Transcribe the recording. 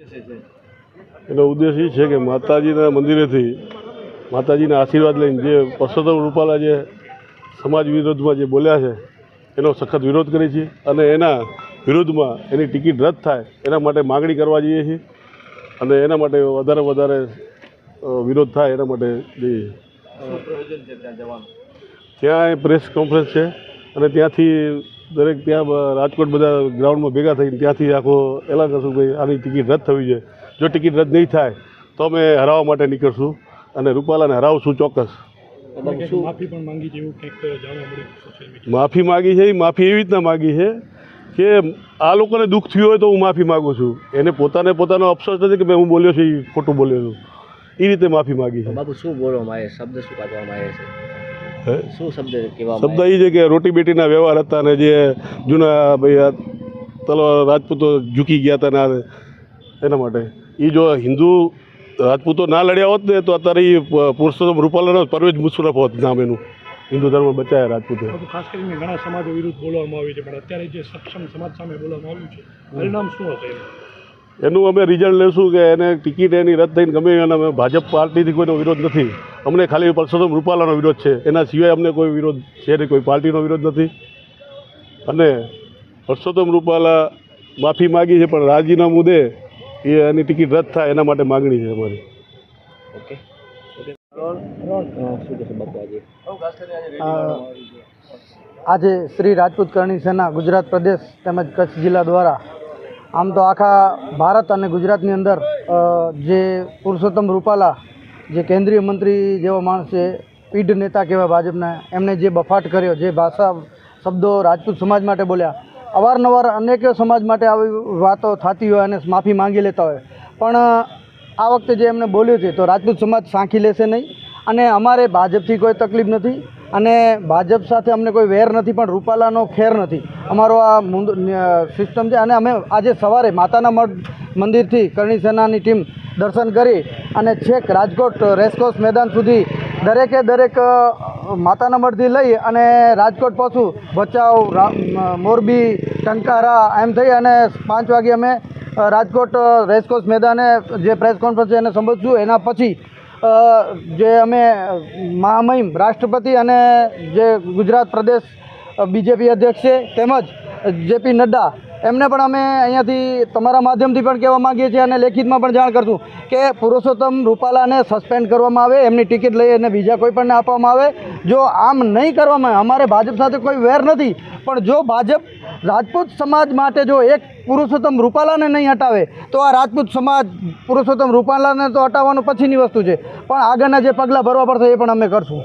એનો ઉદ્દેશ એ છે કે માતાજીના મંદિરેથી માતાજીના આશીર્વાદ લઈને જે પરસોત્તમ રૂપાલા જે સમાજ વિરોધમાં જે બોલ્યા છે એનો સખત વિરોધ કરીએ છીએ અને એના વિરોધમાં એની ટિકિટ રદ થાય એના માટે માગણી કરવા જઈએ છીએ અને એના માટે વધારે વધારે વિરોધ થાય એના માટે જઈએ ત્યાં પ્રેસ કોન્ફરન્સ છે અને ત્યાંથી દરેક ત્યાં બ- રાજકોટ બધા ગ્રાઉન્ડમાં ભેગા થઈને ત્યાંથી આખો એલાન કરશું ભાઈ આની ટિકિટ રદ થવી જોઈએ. જો ટિકિટ રદ નહીં થાય તો અમે હરાવવા માટે નીકળશું અને રૂપાલાને હરાવશું ચોક્કસ. માફી પણ માંગી છે એવું કંઈક જાણવા મળ્યું સોશિયલ મીડિયા માફી માગી છે એ માફી એવી રીતના માગી છે કે આ લોકોને દુઃખ થયું હોય તો હું માફી માગું છું. એને પોતાને પોતાનો અફસોસ નથી કે મેં હું બોલ્યો છું એ ખોટું બોલ્યો છું. એ રીતે માફી માગી છે. બાબુ શું બોલવામાં આવે શબ્દ શું કાઢવામાં આવે છે? શું શબ્દ એ છે કે રોટી બેટીના વ્યવહાર હતા ને જે જૂના ભાઈ તલવાર રાજપૂતો ઝૂકી ગયા હતા ને એના માટે. એ જો હિન્દુ રાજપૂતો ના લડ્યા હોત ને તો અત્યારે એ પુરુષોત્તમ રૂપાલાનો પરવેજ મુશરફ હોત નામ એનું. હિન્દુ ધર્મ બચાયા રાજપૂતો. ખાસ કરીને ઘણા સમાજો વિરુદ્ધ બોલવામાં આવ્યું છે પણ અત્યારે જે સક્ષમ સમાજ સામે બોલવામાં આવ્યું છે પરિણામ શું હશે? એનું? અમે રિઝલ્ટ લેશું કે એને ટિકિટ એની રદ થઈને ગમે અને અમે ભાજપ પાર્ટીથી કોઈનો વિરોધ નથી. અમને ખાલી પરસોત્તમ રૂપાલાનો વિરોધ છે. એના સિવાય અમને કોઈ વિરોધ છે નહીં કોઈ પાર્ટીનો વિરોધ નથી. અને પરસોત્તમ રૂપાલા માફી માગી છે પણ રાજીનામું દે એ એની ટિકિટ રદ થાય એના માટે માગણી છે અમારી. ઓકે. આજે શ્રી રાજપૂત કરણી સેના ગુજરાત પ્રદેશ તેમજ કચ્છ જિલ્લા દ્વારા આમ તો આખા ભારત અને ગુજરાતની અંદર જે પુરુષોત્તમ રૂપાલા, જે કેન્દ્રીય મંત્રી જેવો માણસ છે, પીઢ નેતા કહેવાય ભાજપના, એમણે જે બફાટ કર્યો, જે ભાષા, શબ્દો રાજપૂત સમાજ માટે બોલ્યા, અવારનવાર અનેક સમાજ માટે આવી વાતો થતી હોય અને માફી માંગી લેતા હોય. પણ આ વખતે જે એમણે બોલ્યું છે, તો રાજપૂત સમાજ સાંખી લેશે નહીં. અને અમારે ભાજપથી કોઈ તકલીફ નથી અને ભાજપ સાથે અમને કોઈ વેર નથી, પણ રૂપાલાનો ખેર નથી. અમારો આ સિસ્ટમ છે અને અમે આજે સવારે માતાના મઢ મંદિરથી કરણી સેનાની ટીમ દર્શન કરી અને છેક રાજકોટ રેસકોર્સ મેદાન સુધી દરેકે દરેક માતાના મઢથી લઈ અને રાજકોટ પાછું ભચાઉ મોરબી, ટંકારા એમ થઈ અને પાંચ વાગે અમે રાજકોટ રેસકોર્સ મેદાને જે પ્રેસ કોન્ફરન્સ છે એને સંબોધશું. એના પછી જે અમે, મહામહિમ રાષ્ટ્રપતિ અને જે ગુજરાત પ્રદેશ બીજેપી અધ્યક્ષ છે, તેમજ જેપી નડ્ડા, એમને પણ અમે અહીંયાથી તમારા માધ્યમથી પણ કહેવા માગીએ છીએ અને લેખિતમાં પણ જાણ કરશું કે પુરુષોત્તમ રૂપાલાને સસ્પેન્ડ કરવામાં આવે, એમની ટિકિટ લઈ અને બીજા કોઈ પણને આપવામાં આવે. જો આમ નહીં કરવામાં, અમારે ભાજપ સાથે કોઈ વેર નથી. પણ જો ભાજપ રાજપૂત સમાજ માટે જો એક પુરુષોત્તમ રૂપાલાને નહીં હટાવે, તો આ રાજપૂત સમાજ પુરુષોત્તમ રૂપાલાને તો હટાવવાનું પછીની વસ્તુ છે. પણ આગળના જે પગલાં ભરવા પડશે એ પણ અમે કરશું.